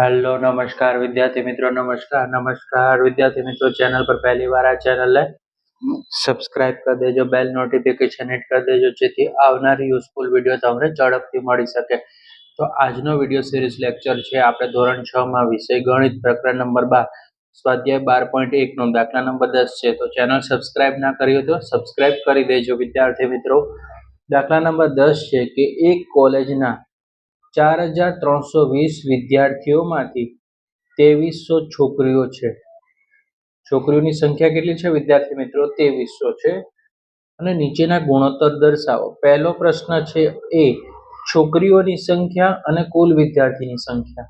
Hello નમસ્કાર વિદ્યાર્થી મિત્રો, નમસ્કાર નમસ્કાર. વિદ્યાર્થી મિત્રો ચેનલ પર પહેલી વાર આ ચેનલને સબસ્ક્રાઇબ કરી દેજો બેલ નોટિફિકેશન હિટ કરી દેજો, જેથી આવનારી યુઝફુલ વીડિયો તમને ઝડપથી મળી શકે. તો આજનો વીડિયો સિરીઝ લેક્ચર છે, આપણે ધોરણ છ માં વિષય ગણિત પ્રકરણ નંબર બાર, સ્વાધ્યાય બાર પોઈન્ટ એકનો દાખલા નંબર દસ છે. તો ચેનલ સબસ્ક્રાઇબ ના કરી હોય તો સબસ્ક્રાઇબ કરી દેજો, વિદ્યાર્થી મિત્રો. દાખલા નંબર દસ છે કે એક કોલેજના ચાર હજાર ત્રણસો વીસ વિદ્યાર્થીઓમાંથી ત્રેવીસો છોકરીઓ છે. છોકરીઓની સંખ્યા કેટલી છે વિદ્યાર્થી મિત્રો? ત્રેવીસો છે. અને નીચેના ગુણોત્તર દર્શાવો. પહેલો પ્રશ્ન છે એ, છોકરીઓની સંખ્યા અને કુલ વિદ્યાર્થીની સંખ્યા.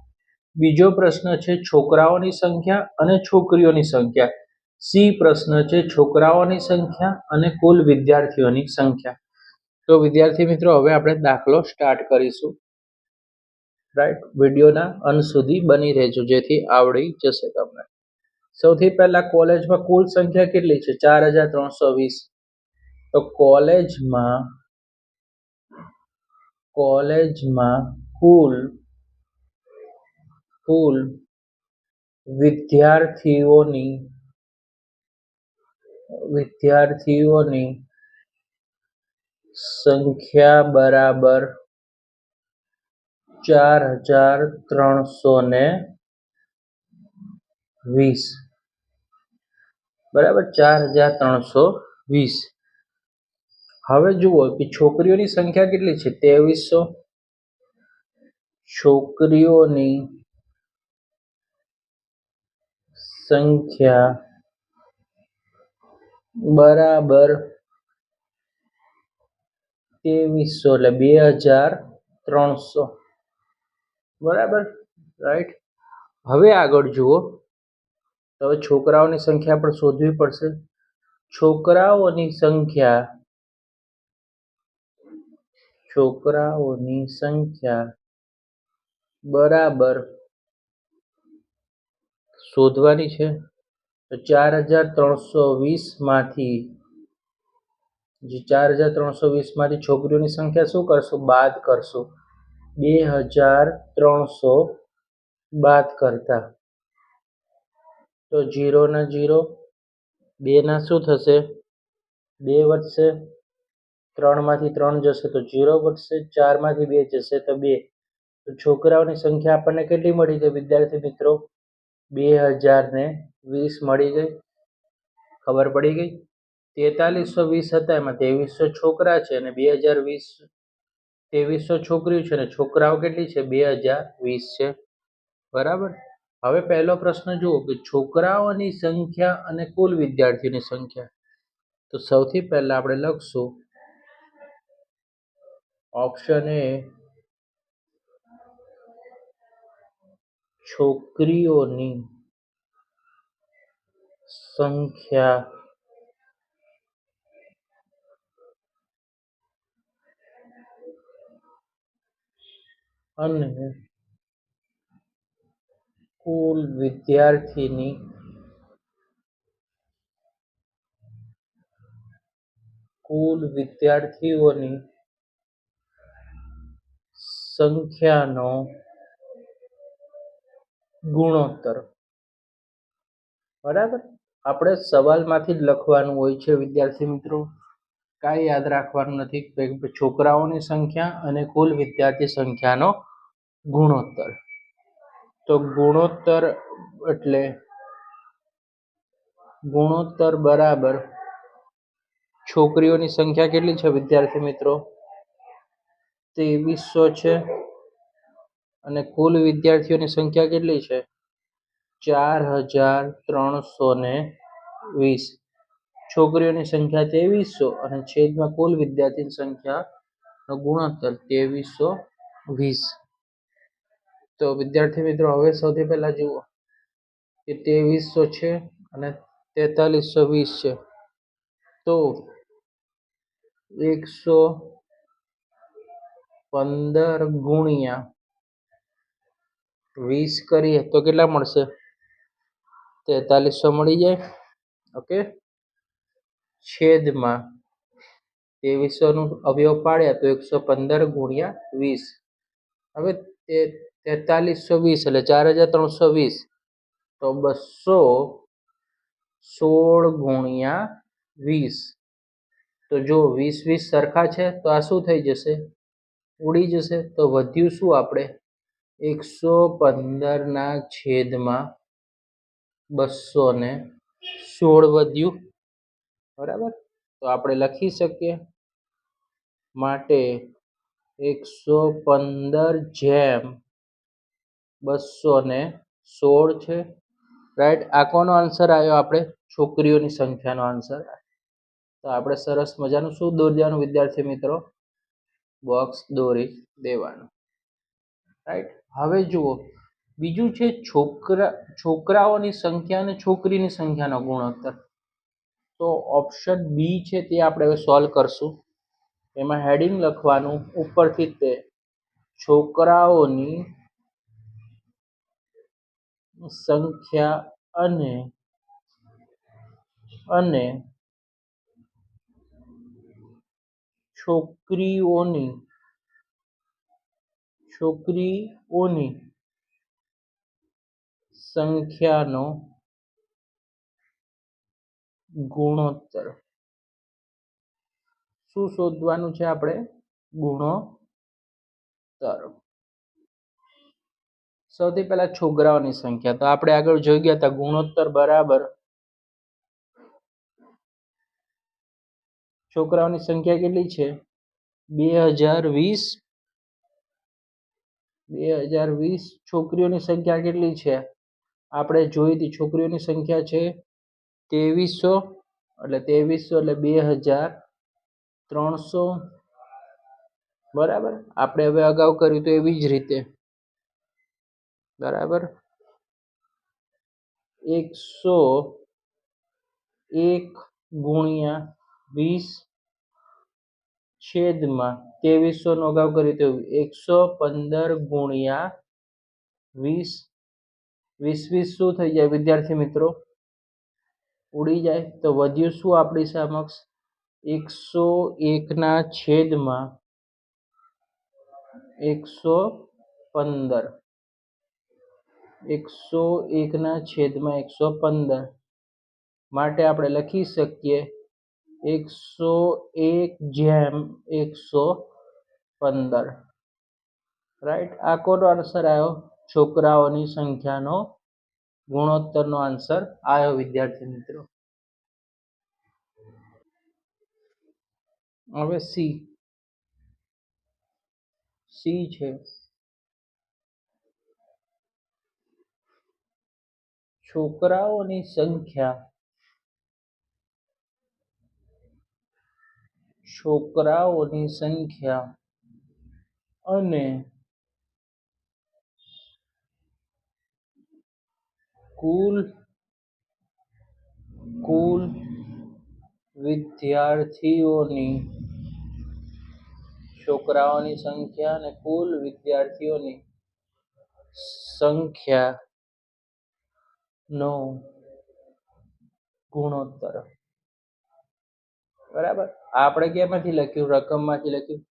બીજો પ્રશ્ન છે છોકરાઓની સંખ્યા અને છોકરીઓની સંખ્યા. સી પ્રશ્ન છે છોકરાઓની સંખ્યા અને કુલ વિદ્યાર્થીઓની સંખ્યા. તો વિદ્યાર્થી મિત્રો, હવે આપણે દાખલો સ્ટાર્ટ કરીશું. રાઈટ વિડીયોના અંત સુધી બની રહેજો, જેથી આવડી જશે તમને. સૌથી પહેલા કોલેજમાં કુલ સંખ્યા કેટલી છે? ચાર હજાર ત્રણસો વીસ. તો કોલેજમાં કોલેજમાં કુલ કુલ વિદ્યાર્થીઓની વિદ્યાર્થીઓની સંખ્યા બરાબર ચાર હજાર ત્રણસો ને વીસ. બરાબર? ચાર હજાર ત્રણસો વીસ. હવે જુઓ કે છોકરીઓની સંખ્યા કેટલી છે? ત્રેવીસો. છોકરીઓની સંખ્યા બરાબર ત્રેવીસો એટલે બે હજાર ત્રણસો. બરાબર? રાઈટ હવે આગળ જુઓ. હવે છોકરાઓની સંખ્યા પણ શોધવી પડશે. છોકરાઓની સંખ્યા છોકરાઓની સંખ્યા બરાબર શોધવાની છે. તો ચાર હજાર ત્રણસો વીસમાંથી જે ચાર હજાર ત્રણસો વીસમાંથી છોકરીઓની સંખ્યા શું કરશું? બાદ કરશું. બે હજાર ત્રણસો બાદ કરતા. તો જીરોના જીરો બેના શું થશે? બે વધશે ત્રણમાંથી ત્રણ જશે, તો જીરો વધશે ચારમાંથી બે જશે, તો બે. તો છોકરાઓની સંખ્યા આપણને કેટલી મળી ગઈ, વિદ્યાર્થી મિત્રો? બે હજાર ને વીસ મળી ગઈ. ખબર પડી ગઈ? તેતાલીસો વીસ હતા, એમાં ત્રેવીસો છોકરા છે અને બે હજાર વીસ ત્રેવીસો છોકરીઓ છે અને છોકરાઓ કેટલી છે? બે હજાર વીસ છે. બરાબર? હવે પહેલો પ્રશ્ન જુઓ કે છોકરાઓની સંખ્યા અને કુલ વિદ્યાર્થીઓની સંખ્યા. તો સૌથી પહેલા આપણે લખશું. ઓપ્શન એ છોકરીઓની સંખ્યા અને કુલ વિદ્યાર્થીની કુલ વિદ્યાર્થીઓની સંખ્યાનો ગુણોત્તર. બરાબર? આપણે સવાલમાંથી જ લખવાનું હોય છે વિદ્યાર્થી મિત્રો. કાંઈ યાદ રાખવાનું નથી છોકરાઓની સંખ્યા અને કુલ વિદ્યાર્થી સંખ્યાનો ગુણોત્તર. તો ગુણોત્તર એટલે ગુણોત્તર બરાબર છોકરીઓની સંખ્યા કેટલી છે વિદ્યાર્થી મિત્રો? ત્રેવીસો છે અને કુલ વિદ્યાર્થીઓની સંખ્યા કેટલી છે? ચાર હજાર ત્રણસો ને વીસ. છોકરીઓની સંખ્યા ત્રેવીસો અને છેદમાં કુલ વિદ્યાર્થીની સંખ્યા ગુણોત્તર ત્રેવીસો વીસ. તો વિદ્યાર્થી મિત્રો, હવે સૌથી પહેલા જુઓ કે ત્રેવીસો છે અને તેતાલીસો વીસ છે. તો એકસો પંદર ગુણ્યા વીસ કરીએ તો કેટલા મળશે? તેતાલીસો મળી જાય? ઓકે? છેદમાં ત્રેવીસોનું અવયવ પાડ્યા તો એકસો પંદર ગુણ્યા વીસ. હવે તે તેતાલીસો વીસ એટલે ચાર હજાર ત્રણસો વીસ. તો બસો સોળ ગુણ્યા વીસ. તો જો વીસ વીસ સરખા છે તો આ શું થઈ જશે? ઉડી જશે. તો વધ્યું શું આપણે? એકસો પંદરના છેદમાં બસો ને સોળ વધ્યું. બરાબર? તો આપણે લખી શકીએ. માટે એકસો પંદર જેમ બસો ને સોળ છે. રાઈટ આ કોનો આન્સર આવ્યો આપણે? છોકરીઓની સંખ્યાનો આન્સર તો આપણે સરસ મજાનું શું દોરી વિદ્યાર્થી મિત્રો? બોક્સ દોરી દેવાનું. રાઈટ હવે જુઓ. બીજું છે છોકરા, છોકરાઓની સંખ્યા અને છોકરીની સંખ્યાનો ગુણોત્તર. તો ઓપ્શન બી છે તે આપણે હવે સોલ્વ કરશું. એમાં હેડિંગ લખવાનું, ઉપરથી તે છોકરાઓની સંખ્યા અને અને છોકરીઓની છોકરીઓની સંખ્યાનો ગુણોત્તર. શું શોધવાનું છે આપણે? ગુણોત્તર. સૌથી પહેલા છોકરાઓની સંખ્યા. તો આપણે આગળ જોઈ ગયા હતા, ગુણોત્તર બરાબર. છોકરાઓની સંખ્યા કેટલી છે? બે હજાર વીસ. બે હજાર વીસ છોકરીઓની સંખ્યા કેટલી છે? આપણે જોઈ હતી, છોકરીઓની સંખ્યા છે ત્રેવીસો, એટલે ત્રેવીસો એટલે બે હજાર ત્રણસો. બરાબર? આપણે હવે અગાઉ કર્યું તો એવી જ રીતે. બરાબર? એકસો એક ગુણ્યા વીસ છેદમાં ત્રેવીસો નો અગાઉ કર્યું તો એકસો પંદર ગુણ્યા વીસ. વીસ વીસ શું થઈ જાય વિદ્યાર્થી મિત્રો? ઉડી જાય તો વધ્યું શું આપણી સમક્ષ? એકસો એકના છેદમાં એકસો પંદર. એકસો એકના છેદમાં એકસો પંદર. માટે આપણે લખી શકીએ એકસો એક જેમ એકસો પંદર. રાઈટ? આ કોનો આન્સર આવ્યો? છોકરાઓની સંખ્યાનો ગુણોત્તરનો આન્સર આવ્યો વિદ્યાર્થી મિત્રો. હવે સી સી છે. છોકરાઓની સંખ્યા. છોકરાઓની સંખ્યા અને કુલ કુલ વિદ્યાર્થીઓની છોકરાઓની સંખ્યા અને કુલ વિદ્યાર્થીઓની સંખ્યા નો ગુણોત્તર. બરાબર? આપણે ક્યાંમાંથી લખ્યું? રકમમાંથી લખ્યું?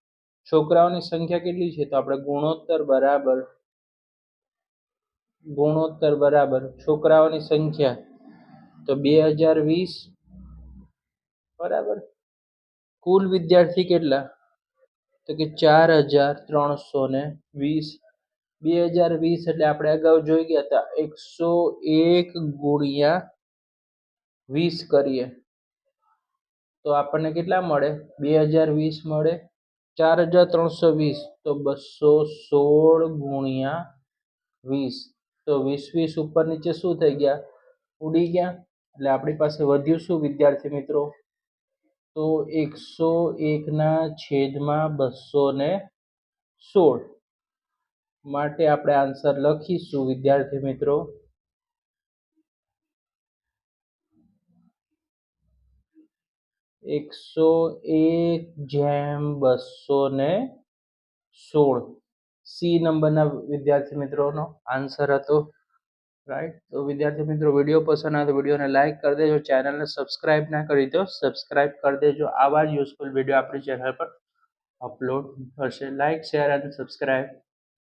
છોકરાઓની સંખ્યા કેટલી છે? તો આપણે ગુણોત્તર બરાબર ગુણોત્તર બરાબર. છોકરાઓની સંખ્યા તો બે હજાર વીસ બરાબર. કુલ વિદ્યાર્થી કેટલા? તો કે ચાર હજાર ત્રણસો ને વીસ. બે હજાર વીસ એટલે આપણે અગાઉ જોઈ ગયા હતા. એકસો એક ગુણ્યા વીસ કરીએ. તો આપણને કેટલા મળે? બે હજાર વીસ મળે. ચાર હજાર ત્રણસો વીસ તો બસો સોળ ગુણ્યા વીસ. તો વીસ વીસ ઉપર નીચે શું થઈ ગયા? ઉડી ગયા. એટલે આપણી પાસે વધ્યું શું, વિદ્યાર્થી મિત્રો? તો એકસો એકના છેદમાં બસો ને સોળ. માટે આપણે આન્સર લખીશું, વિદ્યાર્થી મિત્રો. એકસો એક જેમ બસો ને સોળ. સી નંબરના વિદ્યાર્થી મિત્રોનો આન્સર હતો. રાઈટ તો વિદ્યાર્થી મિત્રો, વીડિયો પસંદ આવે તો વિડીયોને લાઇક કરી દેજો. ચેનલને સબસ્ક્રાઇબ ના કરી દો. સબસ્ક્રાઇબ કરી દેજો. આવા જ યુઝફુલ વીડિયો આપણી ચેનલ પર અપલોડ થશે. લાઇક શેર અને સબસ્ક્રાઇબ